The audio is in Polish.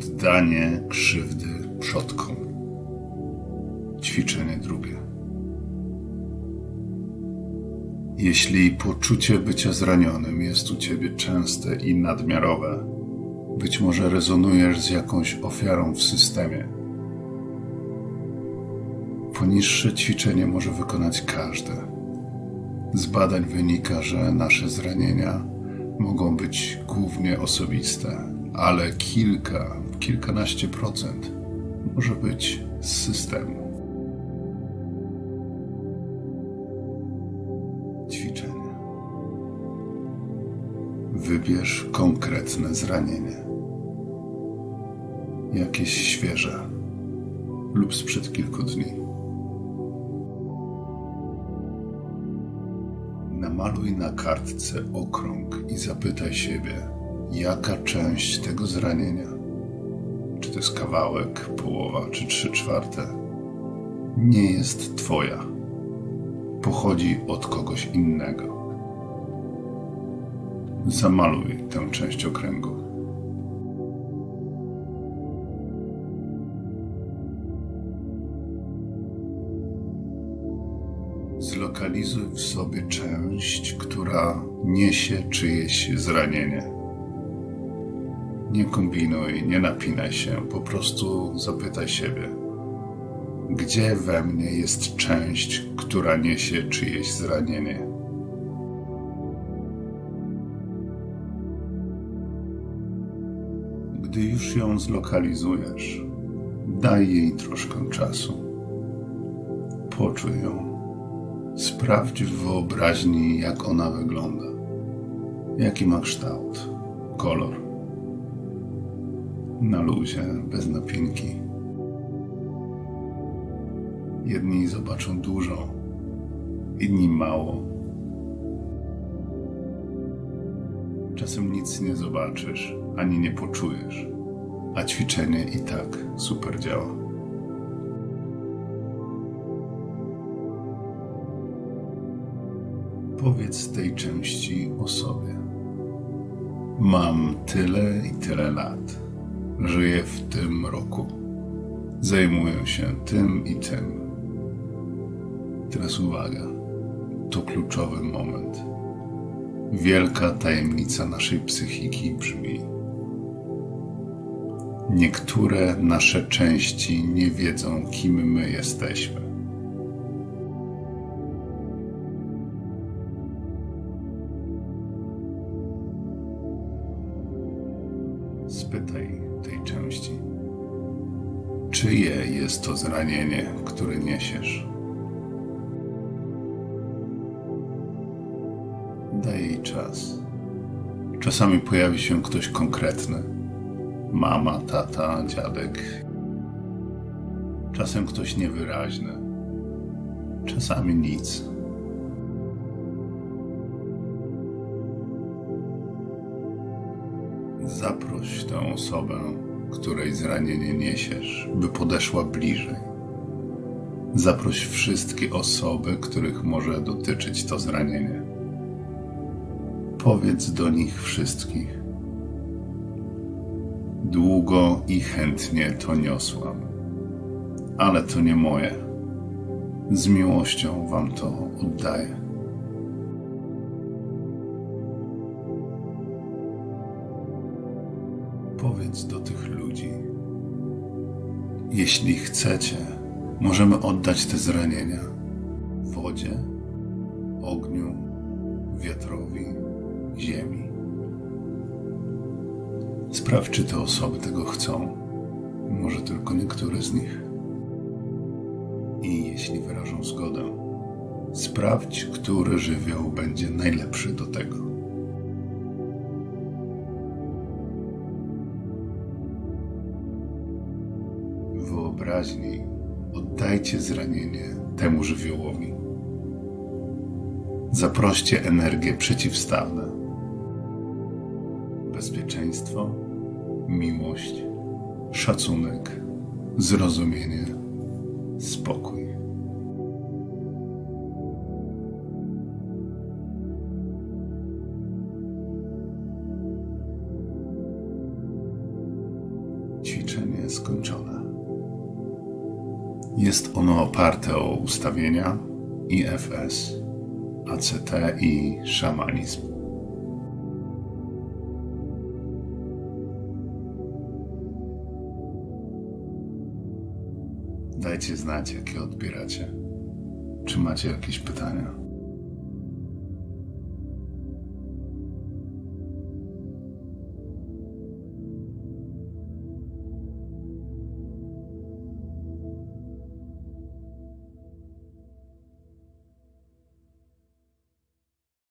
Oddanie krzywdy przodkom. Ćwiczenie drugie. Jeśli poczucie bycia zranionym jest u ciebie częste i nadmiarowe, być może rezonujesz z jakąś ofiarą w systemie. Poniższe ćwiczenie może wykonać każdy. Z badań wynika, że nasze zranienia mogą być głównie osobiste, ale kilka, kilkanaście procent może być z systemu. Ćwiczenie. Wybierz konkretne zranienie. Jakieś świeże lub sprzed kilku dni. Namaluj na kartce okrąg i zapytaj siebie, jaka część tego zranienia, czy to jest kawałek, połowa czy trzy czwarte, nie jest Twoja. Pochodzi od kogoś innego. Zamaluj tę część okręgu. Zlokalizuj w sobie część, która niesie czyjeś zranienie. Nie kombinuj, nie napinaj się, po prostu zapytaj siebie, gdzie we mnie jest część, która niesie czyjeś zranienie. Gdy już ją zlokalizujesz, daj jej troszkę czasu. Poczuj ją. Sprawdź w wyobraźni, jak ona wygląda. Jaki ma kształt, kolor. Na luzie, bez napinki. Jedni zobaczą dużo, inni mało. Czasem nic nie zobaczysz, ani nie poczujesz, a ćwiczenie i tak super działa. Powiedz tej części o sobie. Mam tyle i tyle lat. Żyję w tym roku. Zajmuję się tym i tym. Teraz uwaga. To kluczowy moment. Wielka tajemnica naszej psychiki brzmi: Niektóre nasze części nie wiedzą, kim my jesteśmy. Spytaj tej części, czyje jest to zranienie, które niesiesz. Daj jej czas. Czasami pojawi się ktoś konkretny. Mama, tata, dziadek. Czasem ktoś niewyraźny. Czasami nic. Zaproś tę osobę, której zranienie niesiesz, by podeszła bliżej. Zaproś wszystkie osoby, których może dotyczyć to zranienie. Powiedz do nich wszystkich. Długo i chętnie to niosłam, ale to nie moje. Z miłością wam to oddaję. Powiedz do tych ludzi. Jeśli chcecie, możemy oddać te zranienia wodzie, ogniu, wiatrowi, ziemi. Sprawdź, czy te osoby tego chcą. Może tylko niektóre z nich. I jeśli wyrażą zgodę, sprawdź, który żywioł będzie najlepszy do tego. Wyobraźni oddajcie zranienie temu żywiołowi. Zaproście energię przeciwstawne. Bezpieczeństwo, miłość, szacunek, zrozumienie, spokój. skończone. Jest ono oparte o ustawienia IFS, ACT i szamanizm. Dajcie znać, jakie odbieracie. Czy macie jakieś pytania?